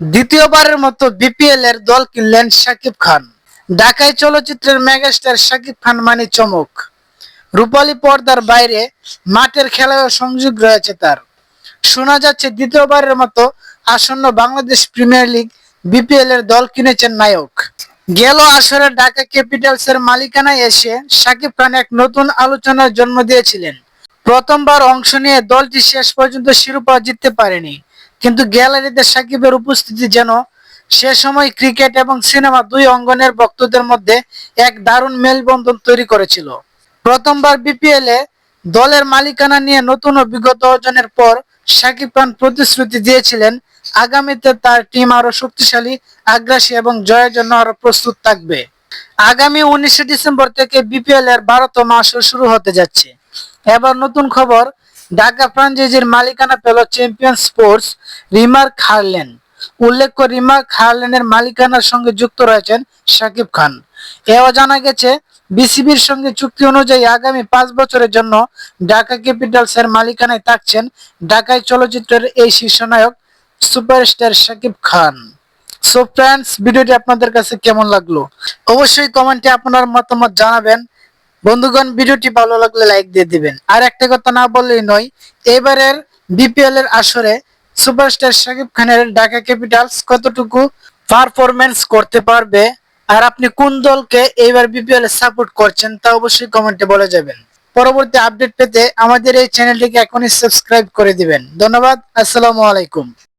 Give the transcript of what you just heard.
দ্বিতীয়বারের মতো বিপিএল এর দল কিনলেন শাকিব খান। ঢাকায় চলচ্চিত্রের মেগাস্টার শাকিব খান মানে চমক। রূপালী পর্দার বাইরে মাঠের খেলায়ও সংযোগ রয়েছে তার। শোনা যাচ্ছে দ্বিতীয়বারের মতো আসন্ন বাংলাদেশ প্রিমিয়ার লিগ বিপিএল এর দল কিনেছেন নায়ক। গেল আসরে ঢাকা ক্যাপিটালস এর মালিকানায় এসে শাকিব খান এক নতুন আলোচনার জন্ম দিয়েছিলেন। প্রথমবার অংশ নিয়ে দলটি শেষ পর্যন্ত শিরোপা জিততে পারেনি। কিন্তু গ্যালারিতে সাকিবের উপস্থিতি যেন সে সময় ক্রিকেট এবং সিনেমা দুই অঙ্গনের ভক্তদের মধ্যে এক দারুণ মেলবন্ধন তৈরি করেছিল। প্রথমবার বিপিএল এ দলের মালিকানা নিয়ে নতুন অভিজ্ঞতা অর্জনের পর সাকিব খান প্রতিশ্রুতি দিয়েছিলেন, আগামীতে তার টিম আরও শক্তিশালী, আগ্রাসী এবং জয়ের জন্য আরও প্রস্তুত থাকবে। আগামী উনিশে ডিসেম্বর থেকে বিপিএল এর বারোতম আসর শুরু হতে যাচ্ছে। এবার নতুন খবর ঢাকা ফ্রাঞ্চাইজির মালিকানা পেল চ্যাম্পিয়ন স্পোর্টস রিমার্ক হারলেন উল্লেখ্য রিমার্ক হারলেনের মালিকানার সঙ্গে যুক্ত রয়েছেন শাকিব খান। এও জানা গেছে, বিসিবির সঙ্গে চুক্তি অনুযায়ী আগামী পাঁচ বছরের জন্য ঢাকা ক্যাপিটালস এর মালিকানায় থাকছেন ঢাকায় চলচ্চিত্রের এই শীর্ষ নায়ক superstar Shakib Khan. So friends ভিডিওটি আপনাদের কাছে কেমন লাগল? অবশ্যই কমেন্টে আপনার মতামত জানাবেন। বন্ধুগণ, ভিডিওটি ভালো লাগলে লাইক দিয়ে দিবেন। আর একটা কথা না বললেই নয়, এবারের বিপিএল এর আসরে সুপারস্টার শাকিব খানের ঢাকা ক্যাপিটালস কতটুকু পারফরমেন্স করতে পারবে, আর আপনি কোন দলকে এইবার বিপিএল সাপোর্ট করছেন তা অবশ্যই কমেন্টে বলে যাবেন। পরবর্তী আপডেট পেতে আমাদের এই চ্যানেলটিকে এখনই সাবস্ক্রাইব করে দিবেন। ধন্যবাদ, আসসালামু আলাইকুম।